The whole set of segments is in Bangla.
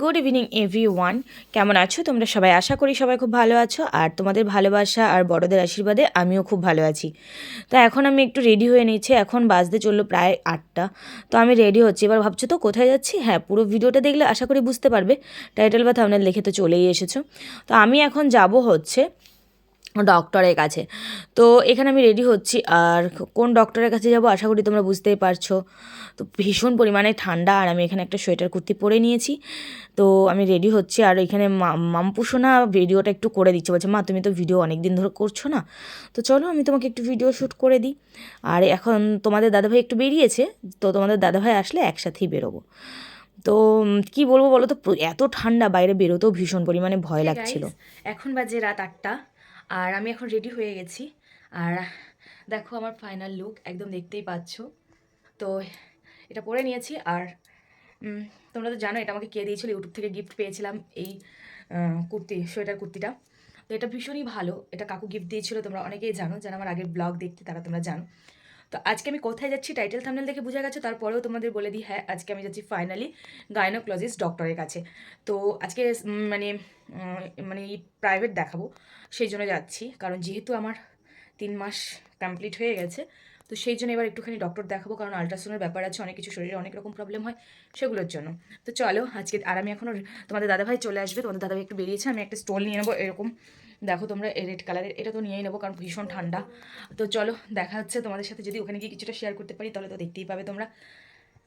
গুড ইভিনিং এভরি ওয়ান কেমন আছো? তোমরা সবাই আশা করি সবাই খুব ভালো আছো। আর তোমাদের ভালোবাসা আর বড়দের আশীর্বাদে আমিও খুব ভালো আছি। তো এখন আমি একটু রেডি হয়ে নিয়েছি। এখন বাজতে চলল প্রায় আটটা। তো আমি রেডি হচ্ছি। এবার ভাবছ তো, কোথায় যাচ্ছি? হ্যাঁ পুরো ভিডিওটা দেখলে আশা করি বুঝতে পারবে। টাইটেল বা থামনেল লিখে তো চলেই এসেছ। তো আমি এখন যাব হচ্ছে ডক্টরের কাছে। তো এখানে আমি রেডি হচ্ছি। আর কোন ডক্টরের কাছে যাব আশা করি তোমরা বুঝতেই পারছ। তো ভীষণ পরিমাণে ঠান্ডা আর আমি এখানে একটা সোয়েটার কুর্তি পরে নিয়েছি। তো আমি রেডি হচ্ছি। আর এখানে মামপুসোনা ভিডিওটা একটু করে দিচ্ছে। বলছে মা তুমি তো ভিডিও অনেক দিন ধরে করছ না? তো চলো আমি তোমাকে একটু ভিডিও শ্যুট করে দিই। আর এখন তোমাদের দাদাভাই একটু বেরিয়েছে। তো তোমাদের দাদাভাই আসলে একসাথেই বেরোবো। তো কি বলব বলো তো? এত ঠান্ডা বাইরে বেরোতেও ভীষণ পরিমাণে ভয় লাগছিল। এখন বাজে রাত আটটা। আর আমি এখন রেডি হয়ে গেছি। আর দেখো আমার ফাইনাল লুক একদম দেখতেই পাচ্ছ। তো এটা পরে নিয়েছি আর তোমরা তো জানো এটা আমাকে কে দিয়েছিল ইউটিউব থেকে গিফট পেয়েছিলাম এই কুর্তি, সোয়েটার কুর্তিটা। তো এটা ভীষণই ভালো, এটা কাকু গিফট দিয়েছিল, তোমরা অনেকেই জানো, যারা আমার আগের ব্লগ দেখতে তারা তোমরা জানো। তো আজকে আমি কোথায় যাচ্ছি টাইটেল থামনেল দেখে বোঝা গেছে, তারপরেও তোমাদের বলে দিই হ্যাঁ আজকে আমি যাচ্ছি ফাইনালি গাইনোক্লজিস্ট ডক্টরের কাছে। তো আজকে মানে মানে প্রাইভেট দেখাবো, সেই জন্য যাচ্ছি। কারণ যেহেতু আমার তিন মাস কমপ্লিট হয়ে গেছে তো সেই জন্য এবার একটুখানি ডক্টর দেখাবো, কারণ আলট্রাসাউন্ডের ব্যাপার আছে, অনেক কিছু শরীরে অনেক রকম প্রবলেম হয় সেগুলোর জন্য। তো চলো, আজকে আর আমি এখনও তোমাদের দাদাভাই চলে আসবে, তোমাদের দাদাভাই একটু বেরিয়েছে, আমি একটা স্টোল নিয়ে নেব এরকম। দেখো তোমরা রেড কালারের এটা তো নিয়েই নেব, কারণ ভীষণ ঠান্ডা। তো চলো, দেখা হচ্ছে তোমাদের সাথে, যদি ওখানে গিয়ে কিছুটা শেয়ার করতে পারি, তাহলে তো দেখতেই পাবে তোমরা।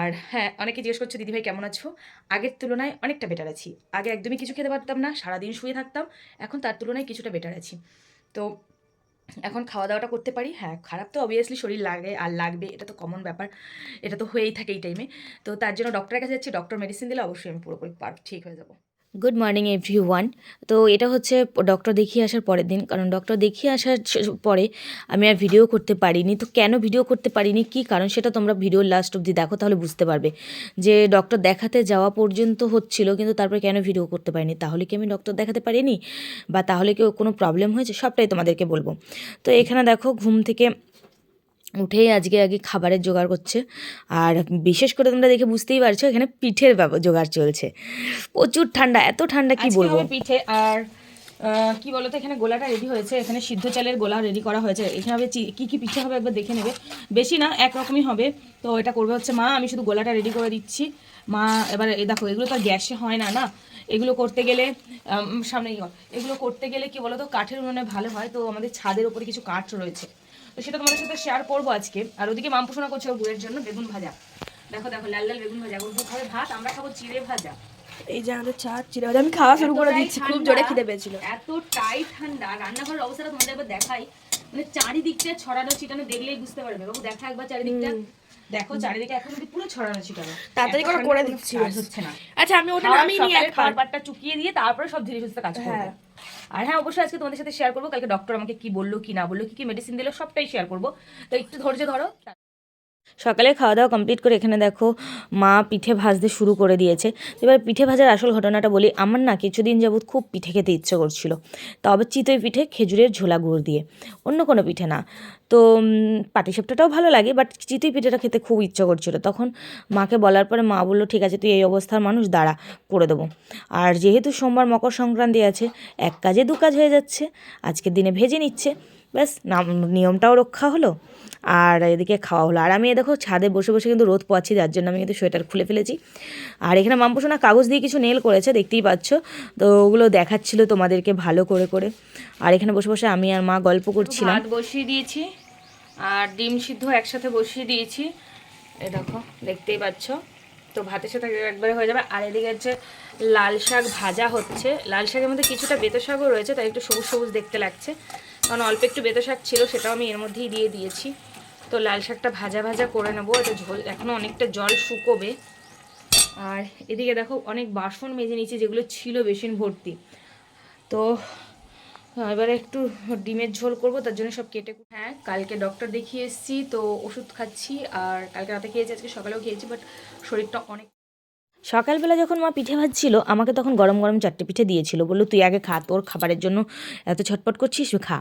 আর হ্যাঁ অনেকে জিজ্ঞেস করছ, দিদিভাই, কেমন আছো? আগের তুলনায় অনেকটা বেটার আছি। আগে একদমই কিছু খেতে পারতাম না, সারাদিন শুয়ে থাকতাম, এখন তার তুলনায় কিছুটা বেটার আছি। তো এখন খাওয়া দাওয়াটা করতে পারি। হ্যাঁ খারাপ তো অবভিয়াসলি শরীর লাগে, আর লাগবে, এটা তো কমন ব্যাপার। এটা তো হয়েই থাকে এই টাইমে তো তার জন্য ডক্টরের কাছে যাচ্ছি ডক্টর মেডিসিন দিলে অবশ্যই আমি পুরোপুরি পার ঠিক হয়ে যাব। গুড মর্নিং এভরি ওয়ান তো এটা হচ্ছে ডক্টর দেখিয়ে আসার পরের দিন, কারণ ডক্টর দেখিয়ে আসার পরে আমি আর ভিডিও করতে পারিনি। তো কেন ভিডিও করতে পারিনি? কী কারণ? সেটা তোমরা ভিডিওর লাস্ট অবধি দেখো, তাহলে বুঝতে পারবে। যে ডক্টর দেখাতে যাওয়া পর্যন্ত হচ্ছিল, কিন্তু তারপরে কেন ভিডিও করতে পারিনি? তাহলে কি আমি ডক্টর দেখাতে পারিনি? বা তাহলে কি কোনো প্রবলেম হয়েছে? সবটাই তোমাদেরকে বলব। তো এখানে দেখো, ঘুম থেকে উঠেই আজকে আগে খাবারের জোগাড় করছে। আর বিশেষ করে তোমরা দেখে বুঝতেই পারছ এখানে পিঠের জোগাড় চলছে। প্রচুর ঠান্ডা এত ঠান্ডা কি বলব? পিঠে আর কি বলতো এখানে গোলাটা রেডি হয়েছে। এখানে সিদ্ধ চালের গোলা রেডি করা হয়েছে। এখানে হবে কি কি পিঠে হবে একবার দেখে নেবে। বেশি না একরকমই হবে। তো এটা করবে হচ্ছে মা আমি শুধু গোলাটা রেডি করে দিচ্ছি। মা এবার এ দেখো এগুলো তো আর গ্যাসে হয় না না? এগুলো করতে গেলে সামনে এগুলো করতে গেলে কি বলতো কাঠের উনুনে ভালো হয়। তো আমাদের ছাদের উপরে কিছু কাঠ রয়েছে। তো সেটা তোমাদের সাথে শেয়ার করব আজকে। আর ওদিকে মাম পোষণা করছে বউয়ের জন্য বেগুন ভাজা। দেখো দেখো লাল লাল বেগুন ভাজা। বউ খাবে ভাত আমরা খাব চিড়ে ভাজা। এই যে আমাদের চা চিড়ে ভাজা। আমি খাওয়া শুরু করে দিচ্ছি খুব জোরে খিদে পেয়েছিল। এতটাই ঠান্ডা। রান্নাঘরের অবস্থাটা তোমাদের একবার দেখাই। মানে চারিদিকটা ছড়ানো ছিটানো দেখলেই বুঝতে পারবে। বাবু দেখা একবার চারিদিকটা। দেখো চারিদিকে এখন পুরো ছড়ানো ছিটানো। তাড়াতাড়ি করে করে দিচ্ছি হচ্ছে না। আচ্ছা আমি ওটা নামিয়ে নিয়ে খাওয়ার চুকিয়ে দিয়ে তারপরে সব ধীরে সুস্থে কাজ করব। হ্যাঁ। আর হ্যাঁ অবশ্যই আজকে তোমাদের সাথে শেয়ার করব। কালকে ডক্টর আমাকে কি বলল, কি না বলল, কি কি মেডিসিন দিলো, সবটাই শেয়ার করব। তো একটু ধৈর্য ধরো। সকালে খাওয়া দাওয়া কমপ্লিট করে এখানে দেখো মা পিঠে ভাজতে শুরু করে দিয়েছে। এবার পিঠে ভাজার আসল ঘটনাটা বলি, আমার না কিছুদিন যাবৎ খুব পিঠে খেতে ইচ্ছে করছিল। তবে চিতই পিঠে খেজুরের ঝোলা গুড় দিয়ে, অন্য কোনো পিঠে না। তো পাটিসাপটাটাও ভালো লাগে বাট চিতই পিঠেটা খেতে খুব ইচ্ছে করছিল। তখন মাকে বলার পরে মা বলল, ঠিক আছে, তুই এই অবস্থার মানুষ, দাঁড়া, করে দেবো। আর যেহেতু সোমবার মকর সংক্রান্তি আছে, এক কাজে দু কাজ হয়ে যাচ্ছে, আজকের দিনে ভেজে নিচ্ছে। ব্যাস নাম নিয়মটাও রক্ষা হলো আর এদিকে খাওয়া হলো। আর আমি দেখো ছাদে বসে বসে কিন্তু রোদ পাচ্ছি যার জন্য আমি কিন্তু সোয়েটার খুলে ফেলেছি। আর এখানে মামপোষণা কাগজ দিয়ে কিছু নেল করেছে দেখতেই পাচ্ছ। তো ওগুলো দেখাচ্ছিল তোমাদেরকে ভালো করে করে। আর এখানে বসে বসে আমি আর মা গল্প করছিলাম। ভাত বসিয়ে দিয়েছি আর ডিম সিদ্ধ একসাথে বসিয়ে দিয়েছি। এ দেখো দেখতেই পাচ্ছ। তো ভাতের সাথে একবারে হয়ে যাবে। আর এদিকে হচ্ছে লাল শাক ভাজা হচ্ছে। লাল শাকের মধ্যে কিছুটা বেতো শাকও রয়েছে তাই একটু সবুজ সবুজ দেখতে লাগছে। কারণ অল্প একটু বেতো শাক ছিল, সেটাও আমি এর মধ্যেই দিয়ে দিয়েছি। তো লাল শাকটা ভাজা ভাজা করে নেব এটা ঝোল এখনও অনেকটা জল শুকোবে। আর এদিকে দেখো, অনেক বাসন মেজে নিয়েছি, যেগুলো ছিল বেসিন ভর্তি। তো এবারে একটু ডিমের ঝোল করব, তার জন্য সব কেটে হ্যাঁ কালকে ডক্টর দেখিয়ে এসেছি, তো ওষুধ খাচ্ছি, আর কালকে রাতে খেয়েছি, আজকে সকালেও খেয়েছি বাট শরীরটা অনেক সকালবেলা যখন মা পিঠে ভাজছিল, আমাকে তখন গরম গরম চারটে পিঠে দিয়েছিল। বলল, তুই আগে খা, তোর খাবারের জন্য এত ছটপট করছিস, খা।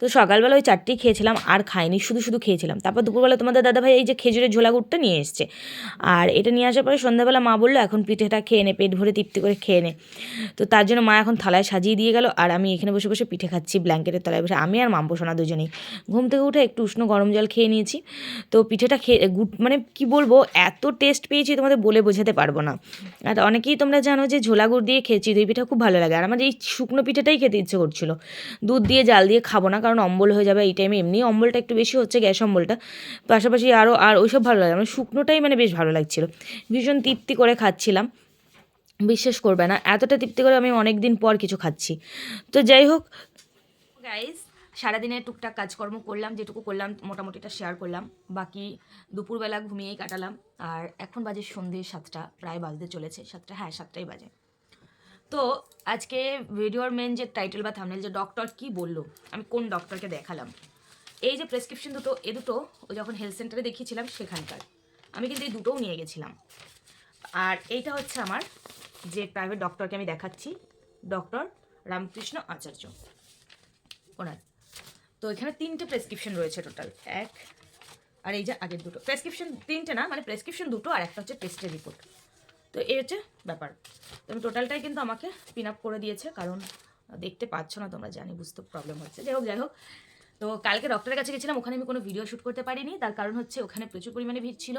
তো সকালবেলা ওই চারটেই খেয়েছিলাম, আর খাইনি, শুধু শুধু খেয়েছিলাম। তারপর দুপুরবেলা তোমাদের দাদাভাই এই যে খেজুরের ঝোলা গুড়টা নিয়ে এসছে। আর এটা নিয়ে আসার পরে সন্ধ্যাবেলা মা বলল, এখন পিঠেটা খেয়ে নে, পেট ভরে তৃপ্তি করে খেয়ে নে। তো তার জন্য মা এখন থালায় সাজিয়ে দিয়ে গেল, আর আমি এখানে বসে বসে পিঠে খাচ্ছি, ব্ল্যাঙ্কেটের তলায় বসে। আমি আর মাম্পো সোনা দুজনেই। ঘুম থেকে উঠে একটু উষ্ণ গরম জল খেয়ে নিয়েছি। তো পিঠেটা খেয়ে, গুড মানে কি বলব, এত টেস্ট পেয়েছি তোমাদের বলে বোঝাতে পারব না। আর অনেকেই তোমরা জানো যে ঝোলা গুড় দিয়ে খেয়েছি দই পিঠা খুব ভালো লাগে। আর আমার এই শুকনো পিঠাটাই খেতে ইচ্ছে করছিল। দুধ দিয়ে, জাল দিয়ে খাব না, কারণ অম্বল হয়ে যাবে এই টাইমে এমনি অম্বলটা একটু বেশি হচ্ছে, গ্যাস অম্বলটা। পাশাপাশি আরও আর ওইসব ভালো লাগে আমার শুকনোটাই মানে বেশ ভালো লাগছিল। ভীষণ তৃপ্তি করে খাচ্ছিলাম। বিশ্বাস করবে না, এতটা তৃপ্তি করে আমি অনেক দিন পর কিছু খাচ্ছি। তো যাই হোক গাইস সারাদিনে টুকটাক কাজকর্ম করলাম, যেটুকু করলাম মোটামুটিটা শেয়ার করলাম। বাকি দুপুরবেলা ঘুমিয়েই কাটালাম। আর এখন বাজে সন্ধে সাতটা, প্রায় বাজতে চলেছে। সাতটা হ্যাঁ সাতটাই বাজে। তো আজকে ভিডিওর মেন যে টাইটেল বা থামনেল যে ডক্টর কি বলল, আমি কোন ডক্টরকে দেখালাম? এই যে প্রেসক্রিপশন দুটো, এ দুটো, ও যখন হেলথ সেন্টারে দেখিয়েছিলাম, সেখানকার। আমি কিন্তু এই দুটোও নিয়ে গেছিলাম। আর এইটা হচ্ছে আমার যে প্রাইভেট ডক্টরকে আমি দেখাচ্ছি ডক্টর রামকৃষ্ণ আচার্য। ওনার। তো এখানে তিনটে প্রেসক্রিপশন রয়েছে টোটাল এক, আর এই যে আগের দুটো। প্রেসক্রিপশন তিনটে না মানে প্রেসক্রিপশন দুটো আর একটা হচ্ছে টেস্টের রিপোর্ট তো এই হচ্ছে ব্যাপার। তো আমি টোটালটাই কিন্তু আমাকে পিন আপ করে দিয়েছে, কারণ দেখতে পাচ্ছ না তোমরা, জানি বুঝতে প্রবলেম হচ্ছে। যাই হোক যাই হোক। তো কালকে ডক্টরের কাছে গেছিলাম, ওখানে আমি কোনো ভিডিও শ্যুট করতে পারিনি। তার কারণ হচ্ছে ওখানে প্রচুর পরিমাণে ভিড় ছিল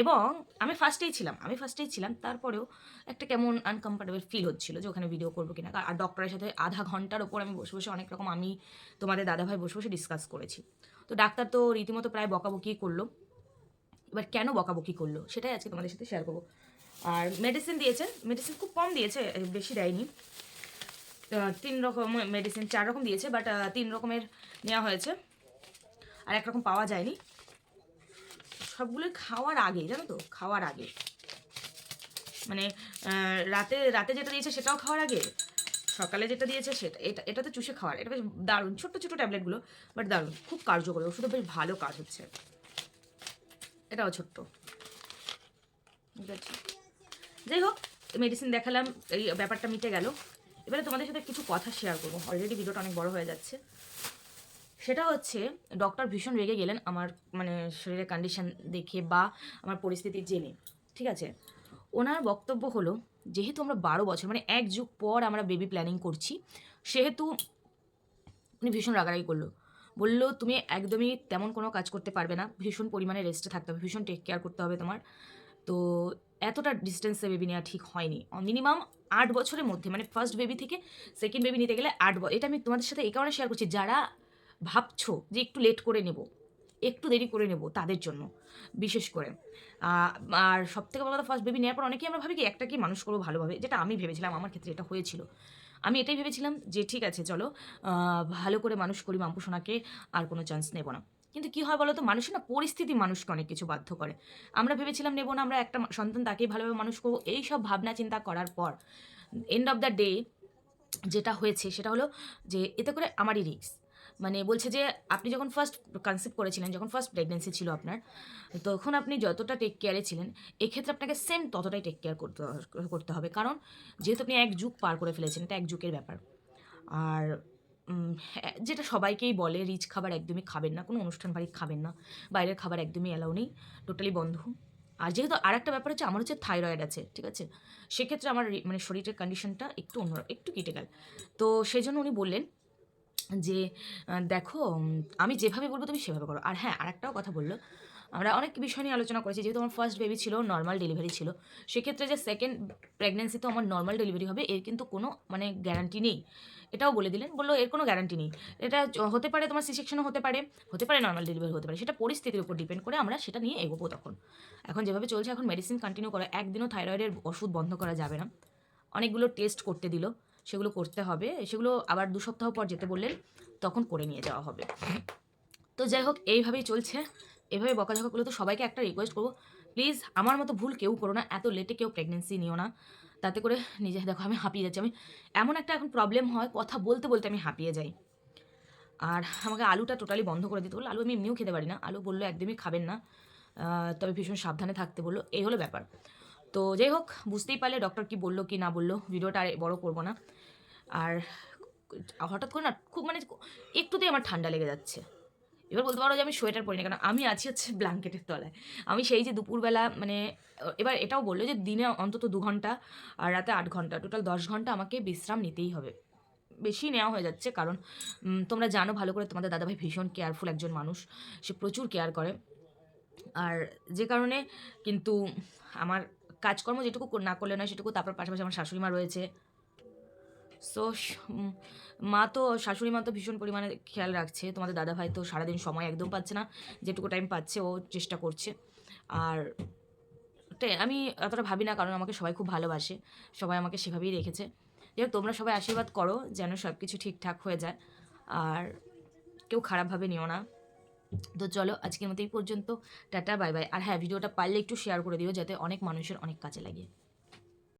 এবং আমি ফার্স্টেই ছিলাম, আমি ফার্স্টেই ছিলাম। তারপরেও একটা কেমন আনকমফর্টেবল ফিল হচ্ছিল যে ওখানে ভিডিও করব কিনা। আর ডক্টরের সাথে আধা ঘণ্টার ওপর আমি বসে বসে অনেক রকম আমি তোমাদের দাদাভাই বসে বসে ডিসকাস করেছি। তো ডাক্তার তো রীতিমতো প্রায় বকাবকি করল। এবার কেন বকাবকি করল সেটাই আজকে তোমাদের সাথে শেয়ার করব। আর মেডিসিন দিয়েছেন মেডিসিন খুব কম দিয়েছে, বেশি দেয়নি। তিন রকম মেডিসিন চার রকম দিয়েছে বাট তিন রকমের নেওয়া হয়েছে। আর এক রকম পাওয়া যায়নি। সবগুলোই খাওয়ার আগে, জানো তো, খাওয়ার আগে। মানে রাতে রাতে যেটা দিয়েছে সেটাও খাওয়ার আগে, সকালে যেটা দিয়েছে সেটা, এটা এটা তো চুষে খাওয়ার। এটা বেশ দারুণ, ছোট্ট ছোটো ট্যাবলেটগুলো বাট দারুণ, খুব কার্যকরী ওষুধও বেশ ভালো কাজ হচ্ছে। এটাও ছোট্ট। ঠিক আছে? যাই হোক মেডিসিন দেখালাম, এই ব্যাপারটা মিটে গেল। এবারে তোমাদের সাথে কিছু কথা শেয়ার করব। অলরেডি ভিডিওটা অনেক বড় হয়ে যাচ্ছে। সেটা হচ্ছে ডক্টর ভীষণ রেগে গেলেন আমার মানে শরীরের কন্ডিশন দেখে বা আমার পরিস্থিতি জেনে, ঠিক আছে? ওনার বক্তব্য হলো, যেহেতু আমরা বারো বছর মানে এক যুগ পর আমরা বেবি প্ল্যানিং করছি, সেহেতু উনি ভীষণ রাগারাগি করল। বলল, তুমি একদমই তেমন কোনো কাজ করতে পারবে না, ভীষণ পরিমাণে রেস্টে থাকতে হবে, ভীষণ টেক কেয়ার করতে হবে তোমার। তো এতটা ডিস্টেন্সে বেবি নেওয়া ঠিক হয়নি। মিনিমাম আট বছরের মধ্যে মানে ফার্স্ট বেবি থেকে সেকেন্ড বেবি নিতে গেলে আট এটা আমি তোমাদের সাথে এই কারণে শেয়ার করছি, যারা ভাবছ যে একটু লেট করে নেব, একটু দেরি করে নেব তাদের জন্য, বিশেষ করে। আর সব থেকে বড় কথা ফার্স্ট বেবি নেওয়ার পর অনেকেই আমরা ভাবি কি, একটা কি মানুষ করব ভালোভাবে? যেটা আমি ভেবেছিলাম, আমার ক্ষেত্রে এটা হয়েছিল। আমি এটাই ভেবেছিলাম যে ঠিক আছে, চলো ভালো করে মানুষ করি, মাম্পু সোনাকে আর কোনো চান্স নেব না। কিন্তু কি হয় বলো তো মানুষের না পরিস্থিতি মানুষকে অনেক কিছু বাধ্য করে। আমরা ভেবেছিলাম নেব না, আমরা একটা সন্তান তাকেই ভালোভাবে মানুষ করব। এই সব ভাবনা চিন্তা করার পর এন্ড অফ দ্য ডে যেটা হয়েছে সেটা হলো যে এতে করে আমারই রিস্ক মানে বলছে যে, আপনি যখন ফার্স্ট কনসেপ্ট করেছিলেন, যখন ফার্স্ট প্রেগনেন্সি ছিল আপনার, তখন আপনি যতটা টেক কেয়ারে ছিলেন, এক্ষেত্রে আপনাকে সেম ততটাই টেক কেয়ার করতে করতে হবে। কারণ যেহেতু আপনি এক যুগ পার করে ফেলেছেন, এটা এক যুগের ব্যাপার। আর যেটা সবাইকেই বলে রিচ খাবার একদমই খাবেন না, কোনো অনুষ্ঠান বাড়ি খাবেন না, বাইরের খাবার একদমই অ্যালাউ নেই টোটালি বন্ধ। আর যেহেতু আর একটা ব্যাপার হচ্ছে, আমার হচ্ছে থাইরয়েড আছে, ঠিক আছে? সেক্ষেত্রে আমার মানে শরীরের কন্ডিশনটা একটু অন্য, একটু কেটে গেল। তো সেই জন্য উনি বললেন যে দেখো আমি যেভাবে বলব তুমি সেভাবে করো। আর হ্যাঁ আরেকটাও কথা বলল আমরা অনেক বিষয় নিয়ে আলোচনা করেছি। যেহেতু আমার ফার্স্ট বেবি ছিল নর্মাল ডেলিভারি ছিল, সেক্ষেত্রে যে সেকেন্ড প্রেগনেন্সি তো আমার নর্মাল ডেলিভারি হবে, এর কিন্তু কোনো মানে গ্যারান্টি নেই। এটাও বলে দিলেন, বলল এর কোনো গ্যারান্টি নেই। এটা হতে পারে তোমার সিসেকশনও হতে পারে হতে পারে নর্মাল ডেলিভারি হতে পারে, সেটা পরিস্থিতির উপর ডিপেন্ড করে আমরা সেটা নিয়ে এগোবো তখন। এখন যেভাবে চলছে, এখন মেডিসিন কন্টিনিউ করা, একদিনও থাইরয়েডের ওষুধ বন্ধ করা যাবে না। অনেকগুলো টেস্ট করতে দিল, সেগুলো করতে হবে, সেগুলো আবার দু সপ্তাহ পর যেতে বললেন, তখন করে নিয়ে যাওয়া হবে। তো যাই হোক, এইভাবেই চলছে। এভাবে বকাঝকা করলে তো সবাইকে একটা রিকোয়েস্ট করব। প্লিজ আমার মতো ভুল কেউ করো না। এত লেটে কেউ প্রেগনেন্সি নিও না। তাতে করে নিজে, দেখো, আমি হাঁপিয়ে যাচ্ছি। আমি এমন একটা এখন প্রবলেম হয়, কথা বলতে বলতে আমি হাঁপিয়ে যাই। আর আমাকে আলুটা টোটালি বন্ধ করে দিতে বলল। আলু আমি এমনিও খেতে পারি না। আলু বলল, একদমই খাবেন না। তবে ভীষণ সাবধানে থাকতে বলল। এই হলো ব্যাপার। তো যাই হোক, বুঝতেই পারলে ডক্টর কি বলল, কি না বলল। ভিডিওটা আর বড় করব না। আর হঠাৎ করে না, খুব মানে একটুতেই আমার ঠান্ডা লেগে যাচ্ছে। এবার বলতে পারো যে আমি সোয়েটার পরি না কারণ আমি আছি হচ্ছে ব্ল্যাঙ্কেটের তলায়। আমি সেই যে দুপুরবেলা মানে এবার এটাও বলল যে দিনে অন্তত দু ঘণ্টা আর রাতে আট ঘণ্টা, টোটাল দশ ঘণ্টা আমাকে বিশ্রাম নিতেই হবে। বেশি নেওয়া হয়ে যাচ্ছে কারণ তোমরা জানো ভালো করে তোমাদের দাদাভাই ভীষণ কেয়ারফুল একজন মানুষ, সে প্রচুর কেয়ার করে। আর যে কারণে কিন্তু আমার কাজকর্ম যেটুকু না করলে নয় সেটুকু, তারপর পাশাপাশি আমার শাশুড়ি মা রয়েছে। সো মা তো, শাশুড়ি মা তো ভীষণ পরিমাণে খেয়াল রাখছে। তোমাদের দাদা ভাই তো সারাদিন সময় একদম পাচ্ছে না, যেটুকু টাইম পাচ্ছে ও চেষ্টা করছে। আর আমি অতটা ভাবি না, কারণ আমাকে সবাই খুব ভালোবাসে, সবাই আমাকে সেভাবেই রেখেছে। যাই তোমরা সবাই আশীর্বাদ করো যেন সব কিছু ঠিকঠাক হয়ে যায়। আর কেউ খারাপভাবে নিও না। তো চলো, আজকের মতো এই পর্যন্ত। Tata, bye bye. আর হ্যাঁ ভিডিওটা পারলে একটু শেয়ার করে দিও, যাতে অনেক মানুষের অনেক কাজে লাগে।